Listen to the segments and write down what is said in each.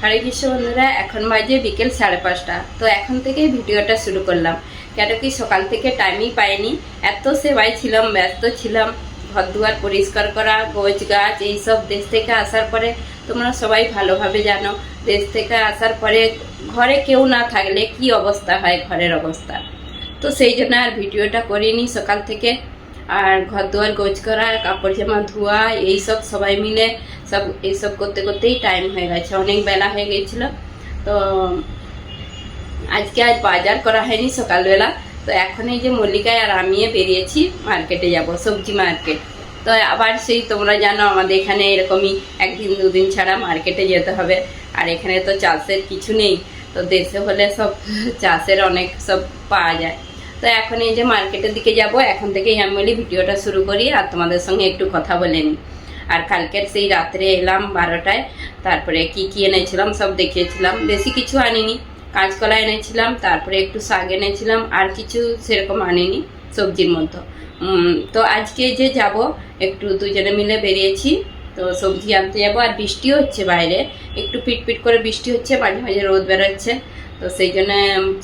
হরে কৃষ্ণ বন্ধুরা, এখন বাজে বিকেল সাড়ে পাঁচটা। তো এখন থেকেই ভিডিওটা শুরু করলাম। কেন কি সকাল থেকে টাইমই পাইনি। এত সেবাই ছিলাম, ব্যস্ত ছিলাম। ঘর দুয়ার পরিষ্কার করা, গোছ গাছ এইসব দেশ থেকে আসার পরে তোমরা সবাই ভালোভাবে জানো। দেশ থেকে আসার পরে ঘরে কেউ না থাকলে কি অবস্থা হয়, ঘরের অবস্থা। তো সেই জন্য আর ভিডিওটা করিনি সকাল থেকে। আর ঘর দুয়ার গোছ করা কাপড় জামা, ধোয়া, এইসব সবাই মিলে সব এইসব করতে করতেই টাইম হয়ে গেছে। অনেক বেলা হয়ে গেছিল। তো আজকে আজ বাজার করা হয়নি সকালবেলা। তো এখন এই যে মল্লিকায় আর আমিয়ে বেরিয়েছি মার্কেটে যাব, সবজি মার্কেট তো আবার সেই তোমরা জানো আমাদের এখানে এরকমই একদিন, দুদিন ছাড়া মার্কেটে যেতে হবে। আর এখানে তো চাষের কিছু নেই। তো দেশে হলে সব চাষের অনেক সব পাওয়া যায়। তো এখন এই যে মার্কেটের দিকে যাব, এখন থেকেই আমি বলি ভিডিওটা শুরু করি আর তোমাদের সঙ্গে একটু কথা বলে নিই। আর কালকের সেই রাত্রে এলাম বারোটায়, তারপরে কি কি এনেছিলাম সব দেখিয়েছিলাম। বেশি কিছু আনিনি, কাঁচকলা এনেছিলাম, তারপরে একটু শাক এনেছিলাম, আর কিছু সেরকম আনিনি সবজির মতো তো আজকে যে যাব, একটু দুজনে মিলে বেরিয়েছি, তো সবজি আনতে যাব। আর বৃষ্টিও হচ্ছে বাইরে, একটু পিট পিট করে বৃষ্টি হচ্ছে, মাঝে মাঝে রোদ বেরোচ্ছে, তো সেই জন্য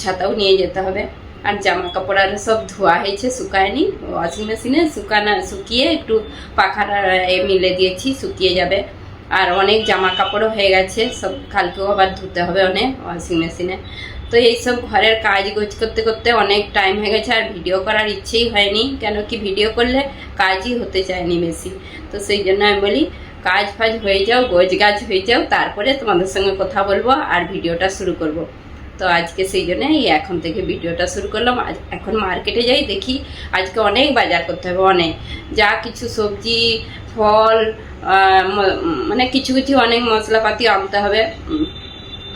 ছাতাও নিয়ে যেতে হবে। আর জামা কাপড় আর সব ধোয়া হয়েছে, শুকায়নি। ওয়াশিং মেশিনে শুকানা, শুকিয়ে একটু পাখার এ মিলে দিয়েছি, শুকিয়ে যাবে। আর অনেক জামা কাপড়ও হয়ে গেছে, সব কালকেও আবার ধুতে হবে অনেক ওয়াশিং মেশিনে তো এইসব ঘরের কাজ গোজ করতে করতে অনেক টাইম হয়ে গেছে, আর ভিডিও করার ইচ্ছেই হয়নি। কেন কি ভিডিও করলে কাজই হতে চায়নি বেশি। তো সেই জন্য আমি বলি, কাজ ফাজ হয়ে যাও গোজ গাছ হয়ে যাও, তারপরে তোমাদের সঙ্গে কথা বলব আর ভিডিওটা শুরু করব। তো আজকে সেই জন্য এই এখন থেকে ভিডিওটা শুরু করলাম। এখন মার্কেটে যাই, দেখি আজকে অনেক বাজার করতে হবে, অনেক। যা কিছু সবজি, ফল মানে কিছু কিছু অনেক মশলাপাতি আনতে হবে।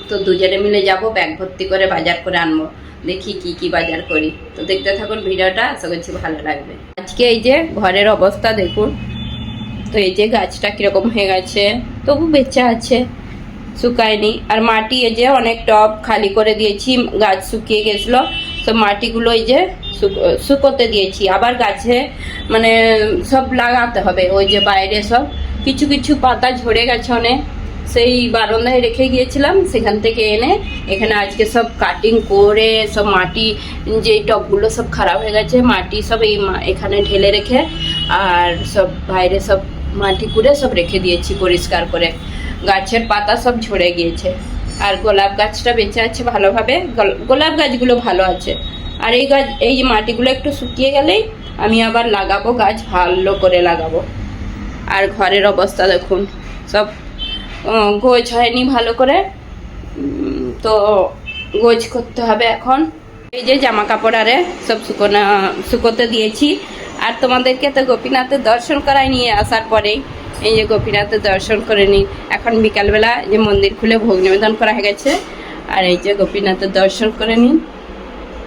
তো দুজনে মিলে যাব ব্যাগ ভর্তি করে বাজার করে আনব। দেখি কি কি বাজার করি। তো দেখতে থাকুন ভিডিওটা, আশা করছি ভালো লাগবে। আজকে এই যে ঘরের অবস্থা, দেখুন। তো এই যে গাছটা কীরকম হয়ে গেছে, তবু বেঁচে আছে। শুকায়নি। আর মাটি এই যে অনেক টব খালি করে দিয়েছি, গাছ শুকিয়ে গেছিল। তো মাটিগুলো এই যে শুক- শুকোতে দিয়েছি। আবার গাছে মানে সব লাগাতে হবে, ওই যে বাইরে সব। কিছু কিছু পাতা ঝরে গেছে অনেক। সেই বারান্দায় রেখে গিয়েছিলাম, সেখান থেকে এনে এখানে আজকে সব কাটিং করে সব মাটি, যে টবগুলো সব খারাপ হয়ে গেছে, মাটি সব এই এখানে ঢেলে রেখে আর সব বাইরে সব মাটি কুড়ে সব রেখে দিয়েছি পরিষ্কার করে। গাছের পাতা সব ঝরে গিয়েছে। আর গোলাপ গাছটা বেঁচে আছে ভালোভাবে। গোলাপ গাছগুলো ভালো আছে। আর এই গাছ, এই মাটিগুলো একটু শুকিয়ে গেলেই আমি আবার লাগাবো গাছ, ভালো করে লাগাবো। আর ঘরের অবস্থা দেখুন, সব গোছ হয়নি ভালো করে। তো গোছ করতে হবে এখন। এই যে জামা কাপড় আরে, সব শুকোনা, শুকোতে দিয়েছি। আর তোমাদেরকে তো গোপীনাথের দর্শন করায় নিয়ে আসার পরেই এই যে গোপীনাথের দর্শন করে নিই এখন বিকালবেলা যে মন্দির খুলে ভোগ নিবেদন করা হয়ে গেছে। আর এই যে গোপীনাথের দর্শন করে নিন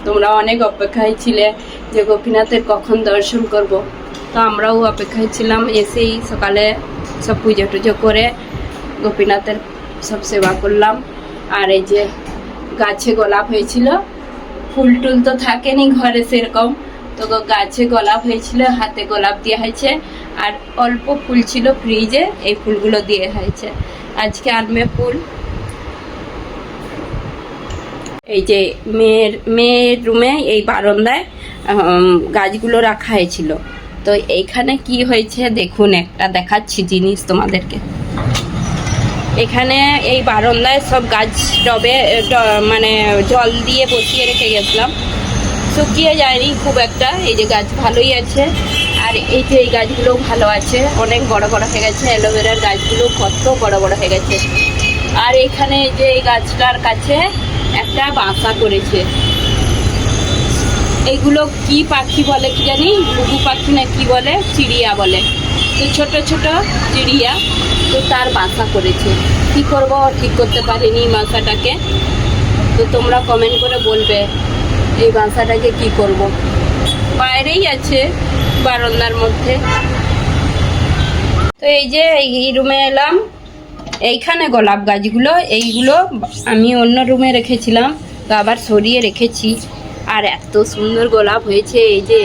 তোমরা অনেক অপেক্ষায় ছিলে যে গোপীনাথের কখন দর্শন করব। তো আমরাও অপেক্ষায় ছিলাম, এসেই সকালে সব পুজো টুজো করে গোপীনাথের সব সেবা করলাম। আর এই যে গাছে গোলাপ হয়েছিল, ফুল টুল তো থাকেনি ঘরে সেরকম। তো গাছে গোলাপ হয়েছিল, হাতে গোলাপ দেওয়া হয়েছে। আর অল্প ফুল ছিল ফ্রিজে, এই ফুলগুলো দিয়ে হয়েছে। আজকে আনবে ফুল। এই যে মেয়ের মেয়ের রুমে এই বারান্দায় গাছগুলো রাখা হয়েছিল। তো এইখানে কি হয়েছে দেখুন, একটা দেখাচ্ছি জিনিস তোমাদেরকে। এখানে এই বারান্দায় সব গাছ টবে মানে জল দিয়ে বসিয়ে রেখে গেছিলাম। শুকিয়ে যায়নি খুব একটা। এই যে গাছ ভালোই আছে। আর এই যে এই গাছগুলো ভালো আছে, অনেক বড় বড় হয়ে গেছে। অ্যালোভেরার গাছগুলো কত বড় বড় হয়ে গেছে। আর এখানে যে এই গাছটার কাছে একটা বাসা করেছে। এইগুলো কি পাখি বলে কি জানি? ঘুঘু পাখি না কি বলে? চিড়িয়া বলে। তো ছোট ছোট চিড়িয়া তো তার বাসা করেছে। কি করব? ঠিক করতে পারিনি বাসাটাকে তো তোমরা কমেন্ট করে বলবে। এই বাসাটাকে কি করব? বাইরেই আছে বারান্দার মধ্যে। তো এই যে এই রুমে এলাম। এইখানে গোলাপ গাছগুলো, এইগুলো আমি অন্য রুমে রেখেছিলাম, তো আবার সরিয়ে রেখেছি। আর এত সুন্দর গোলাপ হয়েছে, এই যে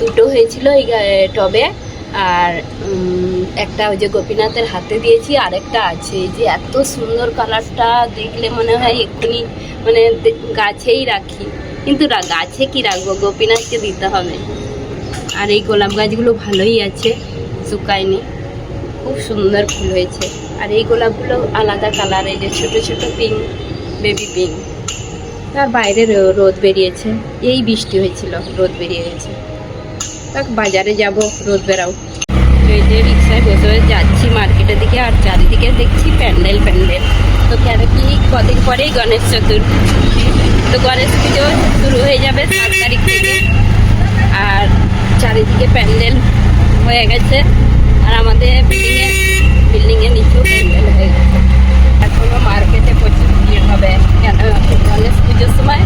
দুটো হয়েছিল এই টবে। আর একটা ওই যে গোপীনাথের হাতে দিয়েছি, আরেকটা আছে। যে এত সুন্দর কালারটা দেখলে মনে হয় এক্ষুনি মানে গাছেই রাখি। কিন্তু গাছে কি রাখব? গোপীনাথকে দিতে হবে। আর এই গোলাপ গাছগুলো ভালোই আছে, শুকায়নি। খুব সুন্দর ফুল হয়েছে। আর এই গোলাপগুলো আলাদা কালার, এই যে ছোটো ছোটো পিঙ্ক বেবি পিঙ্ক তার বাইরে রোদ বেরিয়েছে। এই বৃষ্টি হয়েছিল, রোদ বেরিয়ে গেছে। তাক, বাজারে যাব, রোদ বেরাও। যে রিক্সায় বসে বসে যাচ্ছি মার্কেটের দিকে আর চারিদিকে দেখছি প্যান্ডেল প্যান্ডেল। তো কেন কি কদিন পরেই গণেশ চতুর্থী। তো গণেশ পুজো শুরু হয়ে যাবে সাত তারিখ থেকে। আর চারিদিকে প্যান্ডেল হয়ে গেছে। আর আমাদের বিল্ডিংয়ে বিল্ডিংয়ের নিচেও প্যান্ডেল হয়ে গেছে। এখনও মার্কেটে প্রচুর ভিড় হবে। কেন গণেশ পুজোর সময়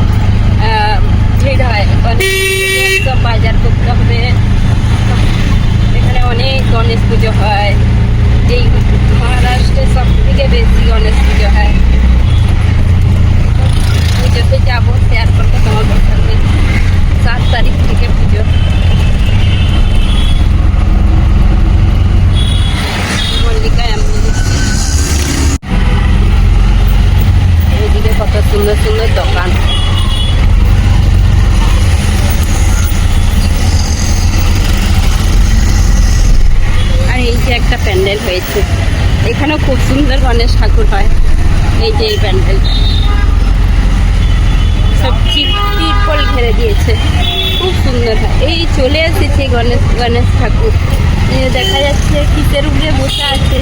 ভিড় হয়। গণেশ বাজার করতে হবে এখানে অনেক গণেশ পুজো হয়। এই মহারাষ্ট্রে সব থেকে বেশি গণেশ পুজো হয়। পুজোতে যাব শেয়ার করব তোমাদের সঙ্গে সাত তারিখ থেকে পুজো। মল্লিকায় আমি এইদিকে কত সুন্দর সুন্দর দোকান আর এই যে একটা প্যান্ডেল হয়েছে। এখানেও খুব সুন্দর গণেশ ঠাকুর হয়। এই যে এই প্যান্ডেল। সব তিরপল ঘেরে দিয়েছে। খুব সুন্দর হয়। এই চলে এসেছে গণেশ গণেশ ঠাকুর। দেখা যাচ্ছে, কিসের উপরে বসে আছে।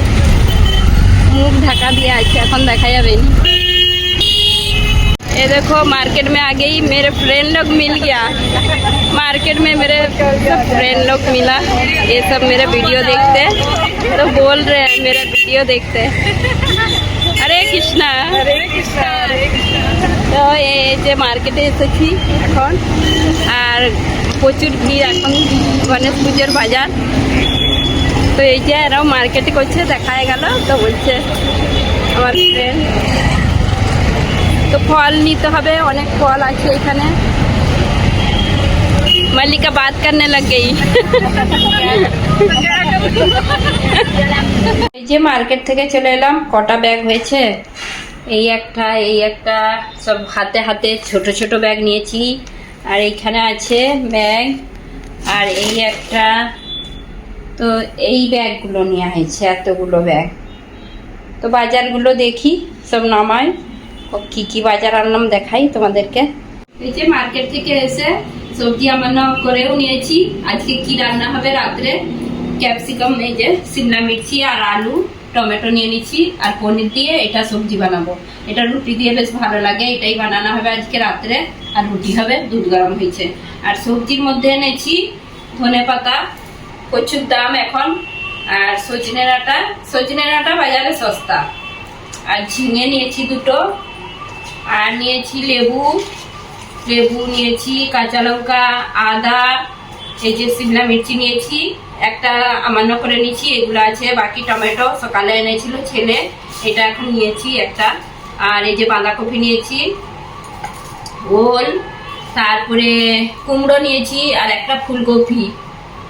মুখ ঢাকা দিয়ে আছে, এখন দেখা যাবে নি। ये देखो मार्केट में आ गई मेरे फ्रेंड लोग मिल गया मार्केट में मेरे सब फ्रेंड लोग मिला ये सब मेरे वीडियो देखते हैं तो बोल रहे हैं मेरा वीडियो देखते हैं হরে কৃষ্ণা তো এই যে মার্কেটে এসেছি এখন আর প্রচুর ভিড় এখন গণেশ পুজোর বাজার তো এই যে এরাও মার্কেটে করছে দেখা গেল তো বলছে আমার ফ্রেন্ড তো ফল নিতে হবে অনেক ফল আছে এখানে मल्लिका बात करने लग गई এই যে মার্কেট থেকে চলে এলাম কটা ব্যাগ হয়েছে এই একটা এই একটা সব হাতে হাতে ছোট ছোট ব্যাগ নিয়েছি আর এইখানে আছে ব্যাগ আর এই একটা তো এই ব্যাগগুলো নেওয়া হয়েছে এতগুলো ব্যাগ তো বাজারগুলো দেখি সব নামাই ও কি কি বাজার আনলাম দেখাই তোমাদেরকে? এই যে মার্কেট থেকে এসে সবজি আমান্য করেও নিয়েছি। আজকে কি রান্না হবে রাত্রে? ক্যাপসিকাম, এই যে সিমলা মির্চি আর আলু, টমেটো নিয়ে নিচ্ছি আর পনির দিয়ে এটা সবজি বানাবো। এটা রুটি দিয়ে বেশ ভালো লাগে, এটাই বানানো হবে আজকে রাত্রে। আর রুটি হবে দুধ গরম হয়েছে। আর সবজির মধ্যে এনেছি ধনে পাতা প্রচুর দাম এখন, আর সজনে ডাঁটা। সজনে ডাঁটা বাজারে সস্তা। আর ঝিঙে নিয়েছি দুটো। আর নিয়েছি লেবু লেবু নিয়েছি, কাঁচা লঙ্কা, আদা, এই যে শিমলা মির্চি নিয়েছি, একটা আমান্য করে নিয়েছি, এগুলো আছে, বাকি টমেটো সকালে এনেছিল ছেলে, এটা এখন নিয়েছি একটা, আর এই যে বাঁধাকপি নিয়েছি, ওল, তারপরে কুমড়ো নিয়েছি, আর একটা ফুলকপি।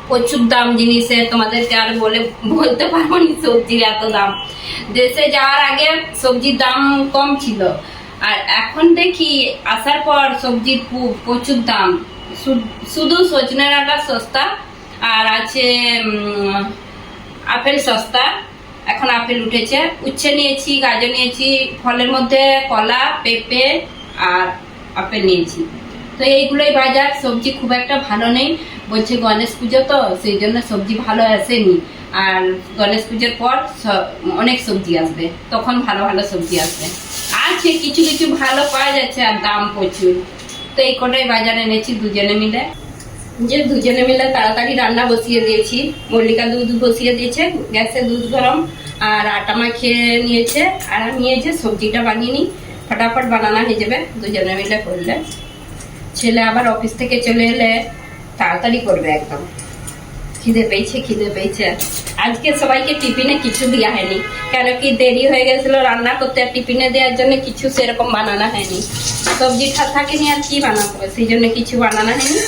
প্রচুর দাম জিনিসের তোমাদেরকে আর বলে, বলতে পারব না সবজির এত দাম। দেশে যাওয়ার আগে সবজির দাম কম ছিল। আর এখন দেখি আসার পর সবজির প্রচুর দাম। শুধু সজনে ডাঁটা সস্তা, আর আছে আপেল সস্তা। এখন আপেল উঠেছে। উচ্ছে নিয়েছি, গাজর নিয়েছি, ফলের মধ্যে কলা, পেঁপে আর আপেল নিয়েছি। তো এইগুলোই বাজার। সবজি খুব একটা ভালো নেই। বলছে গণেশ পুজো তো, সেই জন্য সবজি ভালো আসেনি। আর গণেশ পুজোর পর অনেক সবজি আসবে। তখন ভালো ভালো সবজি আসবে। আছে, কিছু কিছু ভালো পাওয়া যাচ্ছে আর দাম প্রচুর। তো এই কটাই বাজারে এনেছি, দুজনে মিলে। যে দুজনে মিলে তাড়াতাড়ি রান্না বসিয়ে দিয়েছি। মল্লিকা দুধ বসিয়ে দিয়েছে, গ্যাসে দুধ গরম, আর আটা মাখিয়ে নিয়েছে, আর আমি যে সবজিটা বানিয়ে নিই, ফটাফট বানানো হয়ে যাবে, দুজনে মিলে করলে। ছেলে আবার অফিস থেকে চলে এলে তাড়াতাড়ি করবে একদম। খিদে পেয়েছে খিদে পেয়েছে। আজকে সবাইকে টিফিনে কিছু দেওয়া হয়নি। কেন কি দেরি হয়ে গেছিল রান্না করতে, আর টিফিনে দেওয়ার জন্য কিছু সেরকম বানানো হয়নি। সবজি ঠা থাকেনি আর কি বানাবো, সেই জন্য কিছু বানানো হয়নি।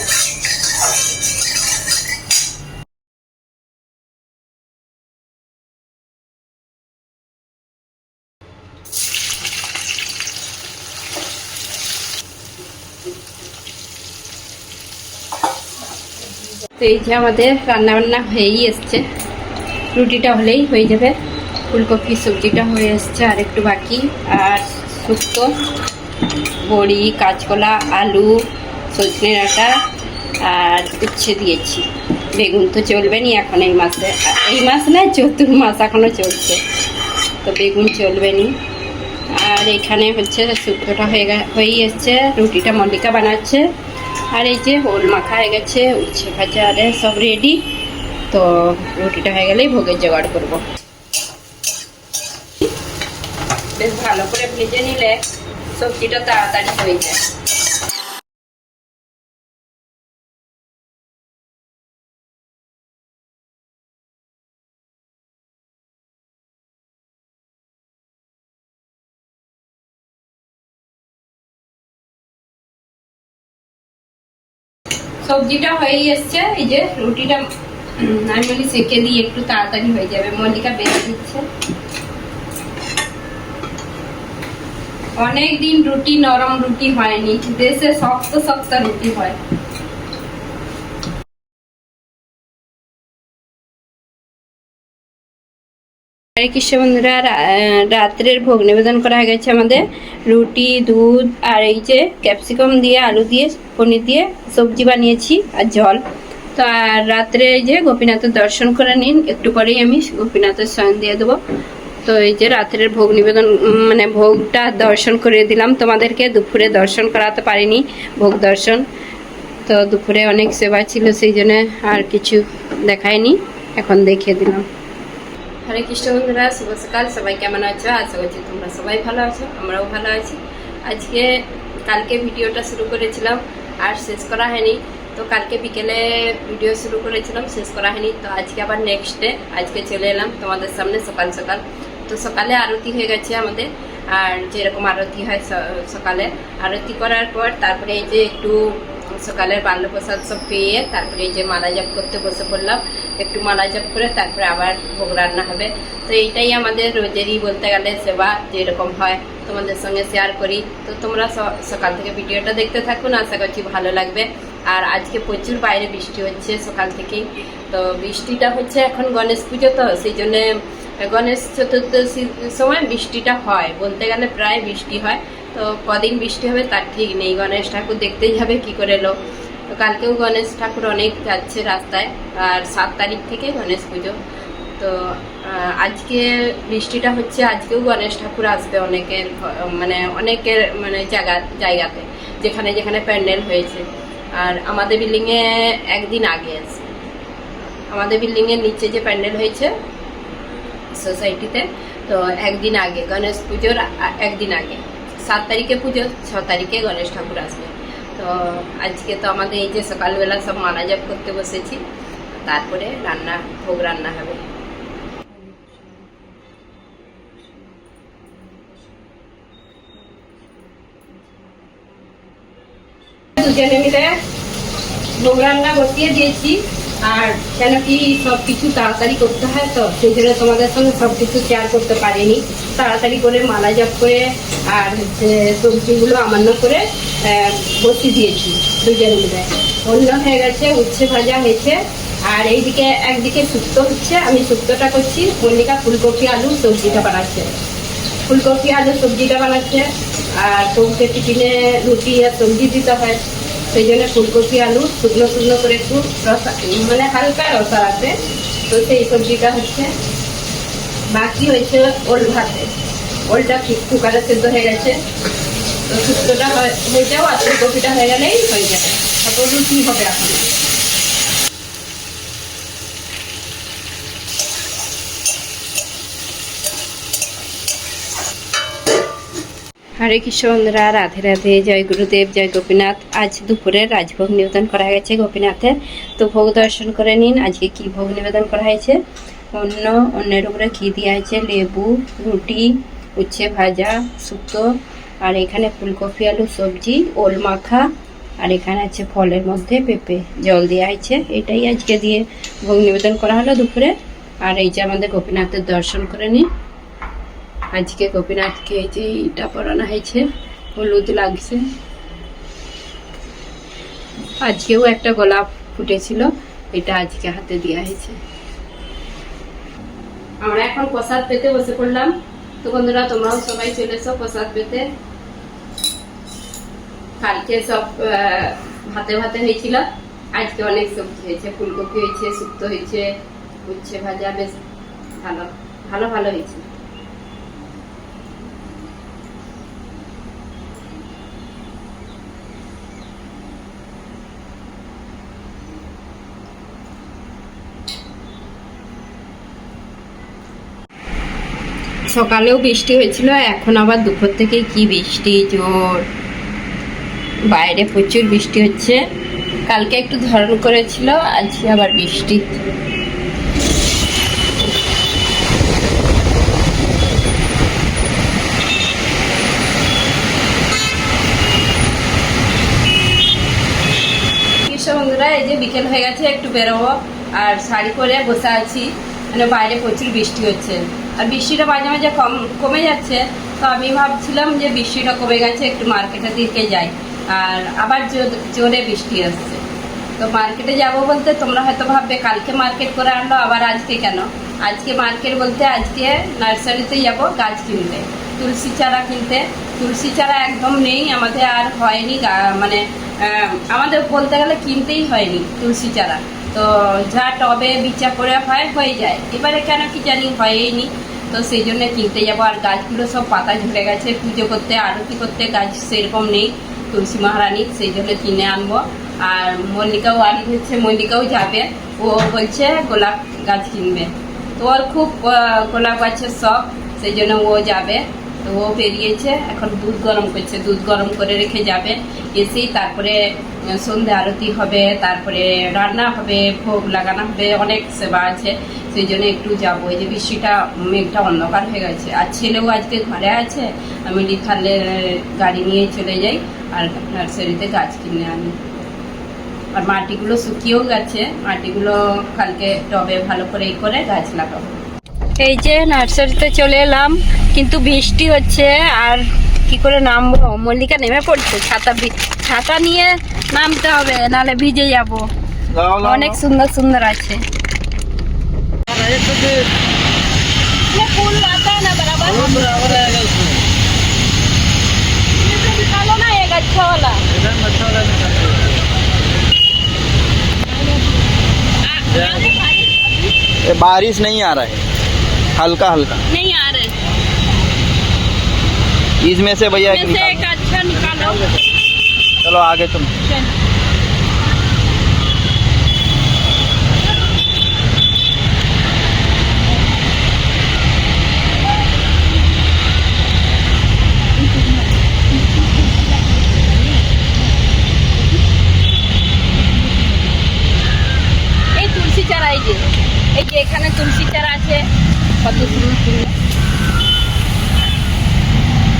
তো এই যে আমাদের রান্নাবান্না হয়েই এসছে। রুটিটা হলেই হয়ে যাবে। ফুলকপি, সবজিটা হয়ে এসছে আর একটু বাকি। আর শুক্তো, বড়ি, কাঁচকলা, আলু, সজনে ডাঁটা, আর উচ্ছে দিয়েছি। বেগুন তো চলবে নি এখন এই মাসে। এই মাস না চতুর মাস এখনও চলছে। তো বেগুন চলবে নি আর এখানে হচ্ছে শুক্তোটা হয়ে হয়েই এসছে রুটিটা মল্লিকা বানাচ্ছে। আর এই যে ওল মাখা হয়ে গেছে, উচ্ছে ভাজা, আর সব রেডি তো রুটিটা হয়ে গেলেই ভোগের জোগাড় করব। বেশ ভালো করে ভেজে নিলে সবজিটা তাড়াতাড়ি হয়ে যায়। সবজিটা হয়েই এসছে, এই যে রুটিটা আমি বলি সেকে দিই একটু তাড়াতাড়ি হয়ে যাবে। মল্লিকা বেঁচে দিচ্ছে। অনেক দিন রুটি, নরম রুটি হয়নি। দেশে শক্ত শক্ত রুটি হয়। কৃষ্ণ বন্ধুরা রাত্রের ভোগ নিবেদন করা হয়ে গেছে আমাদের। রুটি, দুধ আর এই যে ক্যাপসিকাম দিয়ে আলু দিয়ে, পনির দিয়ে সবজি বানিয়েছি আর জল। তো আর রাত্রে এই যে গোপীনাথের দর্শন করে নিন, একটু পরেই আমি গোপীনাথের স্বয়ং দিয়ে দেবো। তো এই যে রাত্রের ভোগ নিবেদন মানে ভোগটা দর্শন করে দিলাম। তোমাদেরকে দুপুরে দর্শন করাতে পারিনি, ভোগ দর্শন। তো দুপুরে অনেক সেবা ছিল, সেই জন্য আর কিছু দেখায়নি। এখন দেখিয়ে দিলাম। হরে কৃষ্ণ বন্ধুরা, শুভ সকাল। সবাই কেমন আছো? আশা করছি তোমরা সবাই ভালো আছো, আমরাও ভালো আছি। আজকে, কালকে ভিডিওটা শুরু করেছিলাম, আর শেষ করা হয়নি। তো কালকে বিকেলে ভিডিও শুরু করেছিলাম, শেষ করা হয়নি। তো আজকে আবার নেক্সট ডে আজকে চলে এলাম তোমাদের সামনে সকাল সকাল। তো সকালে আরতি হয়ে গেছে আমাদের। আর যেরকম আরতি হয় সকালে, আরতি করার পর তারপরে এই যে একটু সকালের বাল্য প্রসাদ সব পেয়ে তারপরে এই যে মালা জপ করতে বসে পড়লাম। একটু মালা জপ করে তারপরে আবার ভোগ রান্না হবে। তো এইটাই আমাদের রোজেরই বলতে গেলে সেবা যেরকম হয় তোমাদের সঙ্গে শেয়ার করি। তো তোমরা সকাল থেকে ভিডিওটা দেখতে থাকুন। আশা করছি ভালো লাগবে। আর আজকে প্রচুর বাইরে বৃষ্টি হচ্ছে সকাল থেকেই। তো বৃষ্টিটা হচ্ছে এখন গণেশ পুজো তো, সেই জন্যে গণেশ চতুর্দশীর সময় বৃষ্টিটা হয়। বলতে গেলে প্রায় বৃষ্টি হয়। তো কদিন বৃষ্টি হবে তার ঠিক নেই। গণেশ ঠাকুর দেখতেই হবে কি করে এলো। তো কালকেও গণেশ ঠাকুর অনেক যাচ্ছে রাস্তায়, আর সাত তারিখ থেকে গণেশ পুজো। তো আজকে বৃষ্টিটা হচ্ছে, আজকেও গণেশ ঠাকুর আসবে অনেকের মানে অনেকের মানে জায়গা জায়গাতে, যেখানে যেখানে প্যান্ডেল হয়েছে। আর আমাদের বিল্ডিংয়ে একদিন আগে আছে। আমাদের বিল্ডিংয়ের নিচে যে প্যান্ডেল হয়েছে সোসাইটিতে, তো একদিন আগে, গণেশ পুজোর একদিন আগে। সাত তারিখে পুজো, ছ তারিখে গণেশ ঠাকুর আসবে। তো আজকে তো আমাদের এই যে সকালবেলা সব মালা জপ করতে বসেছি, তারপরে রান্না, ভোগ রান্না হবে। দুজনে মিলে রান্না বসিয়ে দিয়েছি। আর কেন কি সব কিছু তাড়াতাড়ি করতে হয় তো, সেই জন্য তোমাদের সঙ্গে সব কিছু শেয়ার করতে পারিনি। তাড়াতাড়ি করে মালা জপ করে আর হচ্ছে সবজিগুলো আমান্য করে বসিয়ে দিয়েছি দুজন মিলে। অন্য হয়ে গেছে উচ্ছে ভাজা হয়েছে। আর এইদিকে একদিকে শুক্তো হচ্ছে। আমি শুক্তোটা করছি। মল্লিকা ফুলকপি, আলু, সবজিটা বানাচ্ছে। ফুলকপি, আলু, সবজিটা বানাচ্ছে। আর বউকে টিফিনে রুটি আর সবজি দিতে হয়। সেই জন্য ফুলকপি, আলু, শুকনো শুকনো করে একটু রসা মানে হালকা রসা আছে। তো সেই সবজিটা হচ্ছে বাকি হয়েছে ওল ভাতে। ওলটা কুকারে সেদ্ধ হয়ে গেছে। তো শুক্তোটা হয়ে যাও আর ফুলকপিটা হয়ে গেলেই হয়ে যাবে। তারপর রুটি হবে এখন। হরে কৃষ্ণ, রাধে রাধে জয় গুরুদেব, জয় গোপীনাথ। আজ দুপুরে রাজভোগ নিবেদন করা গেছে গোপীনাথের। তো ভোগ দর্শন করে নিন, আজকে কি ভোগ নিবেদন করা হয়েছে? অন্য অন্যের উপরে ঘি দেওয়া হয়েছে, লেবু, রুটি, উচ্ছে ভাজা শুক্তো আর এখানে ফুলকপি, আলু, সবজি, ওল মাখা, আর এখানে আছে ফলের মধ্যে পেঁপে জল দেওয়া হয়েছে। এটাই আজকে দিয়ে ভোগ নিবেদন করা হলো দুপুরে। আর এই যে আমাদের গোপীনাথের দর্শন করে নিন। আজকে এই যে এটা পরানো হয়েছে, হলুদ লাগছে। আজকেও একটা গোলাপ ফুটেছিল, এটা আজকে হাতে দেওয়া হয়েছে। আমরা এখন প্রসাদ পেতে বসে পড়লাম। তো বন্ধুরা, তোমরাও সবাই চলে এসো প্রসাদ পেতে। কালকে সব ভাতে ভাতে হয়েছিল। আজকে অনেক সবজি হয়েছে, ফুলকপি হয়েছে, শুক্তো হয়েছে, উচ্ছে ভাজা, বেশ ভালো ভালো ভালো হয়েছে। সকালেও বৃষ্টি হয়েছিল, এখন আবার দুপুর থেকে কি বৃষ্টি, জোর। বাইরে প্রচুর বৃষ্টি হচ্ছে। কালকে একটু ধরন করেছিল, আজকে আবার বৃষ্টি। বন্ধুরা, এই যে বিকেল হয়ে গেছে, একটু বেরোবো। আর শাড়ি পরে বসে আছি মানে বাইরে প্রচুর বৃষ্টি হচ্ছে। আর বৃষ্টিটা মাঝে মাঝে কম, কমে যাচ্ছে। তো আমি ভাবছিলাম যে বৃষ্টিটা কমে গেছে, একটু মার্কেটের দিকে যাই। আর আবার জোরে বৃষ্টি আসছে। তো মার্কেটে যাব বলতে তোমরা হয়তো ভাববে, কালকে মার্কেট করে আনলো, আবার আজকে কেন? আজকে মার্কেট বলতে আজকে নার্সারিতে যাব, গাছ কিনতে। তুলসী চারা কিনতে। তুলসী চারা একদম নেই, আমাদের আর হয়নি মানে আমাদের বলতে গেলে কিনতেই হয়নি তুলসী চারা। তো যা টবে বিচা করে হয়, হয়ে যায়। এবারে কেন কি জানি হয়নি তো সেই জন্য কিনতে যাব। আর গাছগুলো সব পাতা ঝরে গেছে, পুজো করতে, আরতি করতে, গাছ সেরকম নেই, তুলসী মহারানী, সেই জন্য কিনে আনব। আর মল্লিকাও আনি হচ্ছে, মল্লিকাও যাবে। ও বলছে গোলাপ গাছ কিনবে। তো ওর খুব গোলাপ গাছের শখ, সেই জন্য ও যাবে। তো ও বেরিয়েছে এখন দুধ গরম করছে। দুধ গরম করে রেখে যাবে এসেই তারপরে আহ, সন্ধে আরতি হবে তারপরে রান্না হবে ভোগ লাগানো হবে অনেক সেবা আছে। সেই জন্য একটু যাব। এই যে বৃষ্টিটা মেঘটা অন্ধকার হয়ে গেছে। আর ছেলেও আজকে ঘরে আছে। আমি লিথালে গাড়ি নিয়ে চলে যাই আর নার্সারিতে গাছ কিনে আনি। আর মাটিগুলো শুকিয়েও গেছে। মাটিগুলো কালকে টবে ভালো করে ই করে গাছ লাগাবো। এই যে নার্সারিতে চলে এলাম কিন্তু বৃষ্টি হচ্ছে আর কি করে নামবো মল্লিকা নেমে পড়ছে ছাতা ভি- ছাতা নিয়ে নামতে হবে নালে ভিজে যাব অনেক সুন্দর সুন্দর আছে ফুল आता है ना बराबर ये तो निकालो ना एक अच्छा वाला ये बारिश नहीं आ रहा है हल्का हल्का। नहीं आ रहे। इसमें से भैया एक। एक अच्छा निकालो। चलो आगे तुम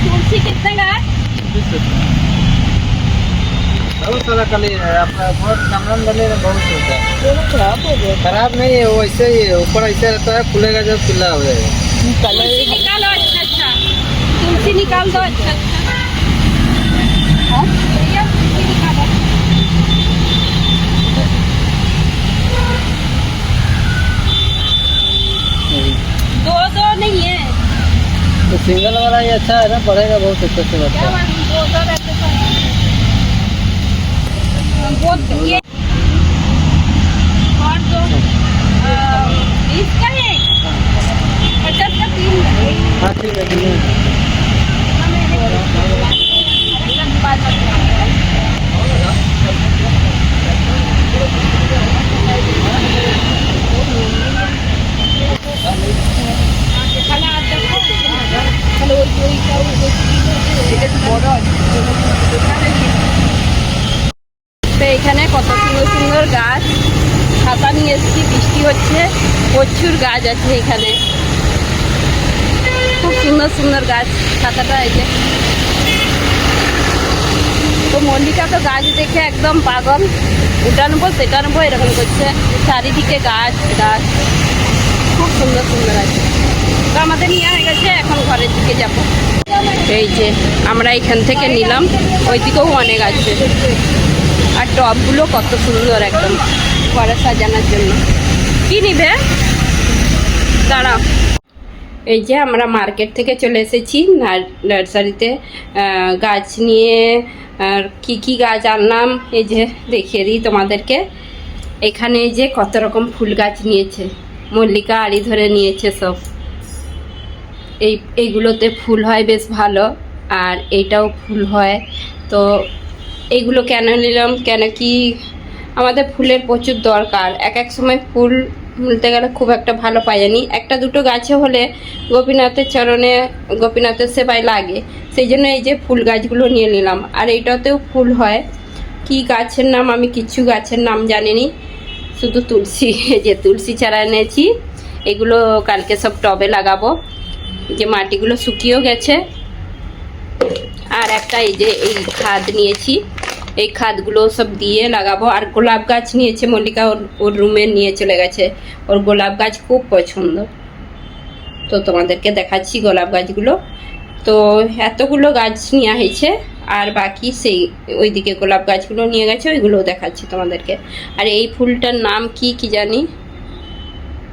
तुलसी कितने का है? बहुत सारा कली है बहुत कमरन बहुत होता है खराब हो गया। खराब नहीं है वो ऐसे ही है ऊपर ऐसे रहता है खुलेगा जब खुला हो जाएगा। तुलसी निकालो अच्छा अच्छा तुलसी निकाल दो अच्छा तो सिंगल वाला ही अच्छा है ना पढ़ेगा बहुत अच्छे से बच्चा। গাছ আছে এখানে। খুব সুন্দর সুন্দর গাছ, ছাতাটা এই যে। তো মল্লিকা তো গাছ দেখে একদম পাগল। এটা নেব সেটা নেব এরকম করছে। চারিদিকে গাছ গাছ। খুব সুন্দর সুন্দর আছে। তো আমাদের নিয়ে হয়ে গেছে, এখন ঘরের দিকে যাব। এই যে, আমরা এখান থেকে নিলাম। ওই দিকেও অনেক আছে। আর টবগুলো কত সুন্দর একদম। ঘরে সাজানোর জন্য। কি নিবে? দাঁড়াও। এই যে আমরা মার্কেট থেকে চলে এসেছি নার্সারিতে। গাছ নিয়ে আর কি কি গাছ আনলাম, এই যে দেখিয়ে দিই তোমাদেরকে। এখানে যে কত রকম ফুল গাছ নিয়েছে, মল্লিকা আড়ি ধরে নিয়েছে সব। এই এইগুলোতে ফুল হয় বেশ ভালো, আর এইটাও ফুল হয়। তো এইগুলো কেন নিলাম, কেন কি? আমাদের ফুলের প্রচুর দরকার। এক এক সময় ফুল বলতে গেলে খুব একটা ভালো পাই জানি একটা দুটো গাছে হলে গোপীনাথের চরণে গোপীনাথের সেবায় লাগে। সেই জন্য এই যে ফুল গাছগুলো নিয়ে নিলাম। আর এইটাতেও ফুল হয়। কি গাছের নাম আমি কিছু গাছের নাম জানিনি। শুধু তুলসী যে তুলসী চারা এনেছি। এগুলো কালকে সব টবে লাগাবো। যে মাটিগুলো শুকিয়েও গেছে। আর একটা এই যে এই খাদ নিয়েছি। এই খাদগুলো সব দিয়ে লাগাবো। আর গোলাপ গাছ নিয়েছে মল্লিকা, ওর ওর রুমে নিয়ে চলে গেছে। ওর গোলাপ গাছ খুব পছন্দ। তো তোমাদেরকে দেখাচ্ছি গোলাপ গাছগুলো। তো এতগুলো গাছ নেওয়া হয়েছে, আর বাকি সেই, ওইদিকে গোলাপ গাছগুলো নিয়ে গেছে, ওইগুলোও দেখাচ্ছি তোমাদেরকে। আর এই ফুলটার নাম কি কি জানি?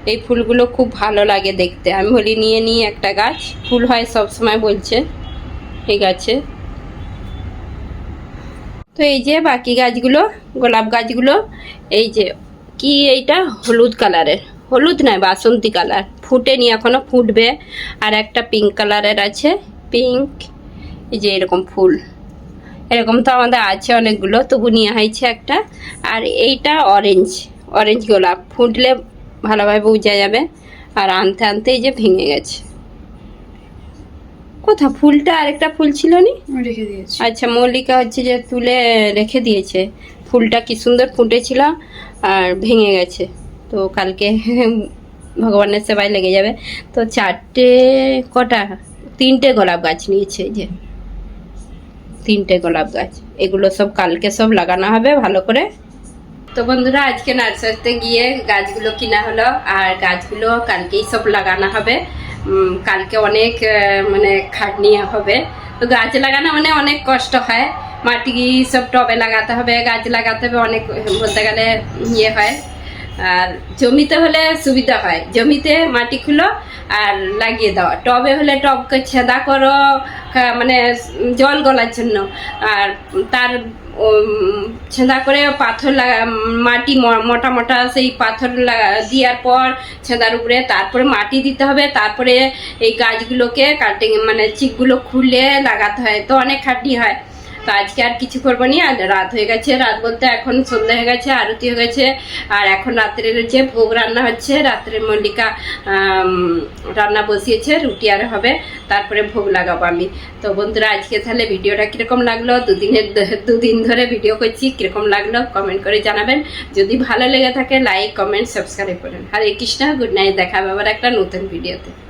এই ফুলগুলো খুব ভালো লাগে দেখতে। আমি বলি, নিয়ে নিই একটা গাছ। ফুল হয় সব সময় বলছে এই গাছে তো এই যে বাকি গাছগুলো, গোলাপ গাছগুলো, এই যে কি এইটা? হলুদ কালারের। হলুদ নয়, বাসন্তী কালার। ফুটেনি এখনও ফুটবে। আর একটা পিঙ্ক কালারের আছে। পিঙ্ক এই যে এরকম ফুল। এরকম তো আমাদের আছে অনেকগুলো, তবু নিয়ে হয়েছে একটা। আর এইটা অরেঞ্জ অরেঞ্জ গোলাপ। ফুটলে ভালোভাবে বোঝা যাবে। আর আনতে আনতে এই যে ভেঙে গেছে। কোথা? ফুলটা আরেকটা ফুল ছিল নি রেখে দিয়েছি। আচ্ছা মল্লিকা হচ্ছে যে তুলে রেখে দিয়েছে। ফুলটা কি সুন্দর ফুটেছিল আর ভেঙে গেছে। তো কালকে ভগবানের সেবায় লেগে যাবে। তো চারটে কটা? তিনটে গোলাপ গাছ নিয়েছে যে। তিনটে গোলাপ গাছ। এগুলো সব কালকে সব লাগানো হবে ভালো করে। তো বন্ধুরা আজকে নার্সারিতে গিয়ে গাছগুলো কিনা হলো আর গাছগুলো কালকেই সব লাগানো হবে। কালকে অনেক মানে খাটনি হবে। তো গাছ লাগানো মানে অনেক কষ্ট হয়। মাটি সব টবে লাগাতে হবে, গাছ লাগাতে হবে অনেক, বলতে গেলে ইয়ে হয়। আর জমিতে হলে সুবিধা হয় জমিতে মাটি খুলো আর লাগিয়ে দাও। টবে হলে টবকে ছেদা করো মানে জল গলার জন্য। আর তার ছেদা করে পাথর লাগা, মাটি মোটা মোটা সেই পাথর দেওয়ার পর ছেদার উপরে তারপরে মাটি দিতে হবে। তারপরে এই গাছগুলোকে কাটিং মানে চিকগুলো খুলে লাগাতে হয়। তো অনেক খাটনি হয়। তো আজকে আর কিছু করব নি, আর রাত হয়ে গেছে, রাত বলতে এখন সন্ধ্যা হয়ে গেছে, আরতি হয়ে গেছে, আর এখন রাত্রের যে ভোগ রান্না হচ্ছে, রাত্রে মল্লিকা রান্না বসিয়েছে, রুটি আর হবে, তারপরে ভোগ লাগাবো আমি। তো বন্ধুরা, আজকে তাহলে ভিডিওটা কীরকম লাগল? দুদিনের দুদিন ধরে ভিডিও করছি, কীরকম লাগল? কমেন্ট করে জানাবেন। যদি ভালো লেগে থাকে লাইক কমেন্ট সাবস্ক্রাইব করেন হরে কৃষ্ণ গুড নাইট দেখা হবে আবার একটা নতুন ভিডিওতে